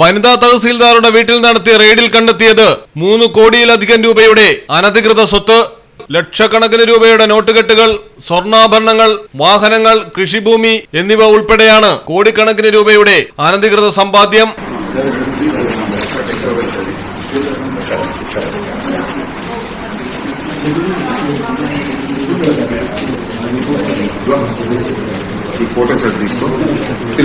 വനിതാ തഹസീൽദാറുടെ വീട്ടിൽ നടത്തിയ റെയ്ഡിൽ കണ്ടെത്തിയത് മൂന്ന് കോടിയിലധികം രൂപയുടെ അനധികൃത സ്വത്ത് ലക്ഷക്കണക്കിന് രൂപയുടെ നോട്ടുകെട്ടുകൾ സ്വർണാഭരണങ്ങൾ വാഹനങ്ങൾ കൃഷിഭൂമി എന്നിവ ഉൾപ്പെടെയാണ് കോടിക്കണക്കിന് രൂപയുടെ അനധികൃത സമ്പാദ്യം. ఈ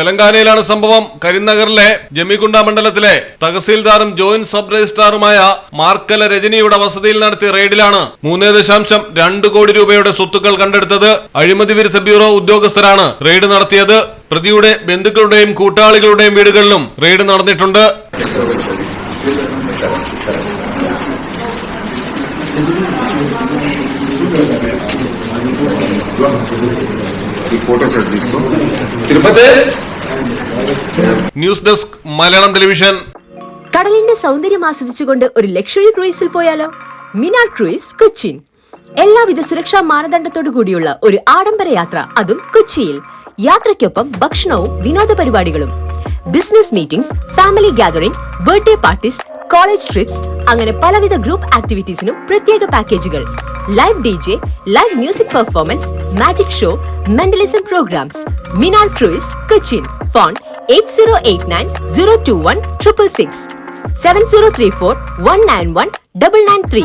തെലങ്കാനയിലാണ് സംഭവം. കരിനഗറിലെ ജമികുണ്ട മണ്ഡലത്തിലെ തഹസീൽദാറും ജോയിന്റ് സബ് രജിസ്ട്രാറുമായ മാർക്കല രജനിയുടെ വസതിയിൽ നടത്തിയ റെയ്ഡിലാണ് മൂന്ന് ദശാംശം രണ്ട് കോടി രൂപയുടെ സ്വത്തുക്കൾ കണ്ടെടുത്തത് അഴിമതി വിരുദ്ധ ബ്യൂറോ ഉദ്യോഗസ്ഥരാണ് റെയ്ഡ് നടത്തിയത്. പ്രതിയുടെ ബന്ധുക്കളുടെയും കൂട്ടാളികളുടെയും വീടുകളിലും റെയ്ഡ് നടന്നിട്ടുണ്ട്. ఈ ఫోటో సార్ తీసుకో Tirupati news desk Malayalam television കടലിന്റെ സൗന്ദര്യം ആസ്വദിച്ചുകൊണ്ട് ഒരു ലക്ഷറി ക്രൂയിസിൽ പോയാലോ മിനാർ ക്രൂയിസ് കൊച്ചിൻ എല്ലാവിധ സുരക്ഷാ മാനദണ്ഡത്തോടു കൂടിയുള്ള ഒരു ആഡംബര യാത്ര അതും കൊച്ചിയിൽ യാത്രയ്ക്കൊപ്പം ഭക്ഷണവും വിനോദ പരിപാടികളും business meetings family gathering birthday parties college trips അങ്ങനെ പലവിധ ഗ്രൂപ്പ് ആക്ടിവിറ്റീസിനും പ്രത്യേക പാക്കേജുകൾ live D J live music performance magic show mentalism programs Minar cruise Cochin phone eight zero eight nine zero two one triple six seven zero three four one nine one double nine three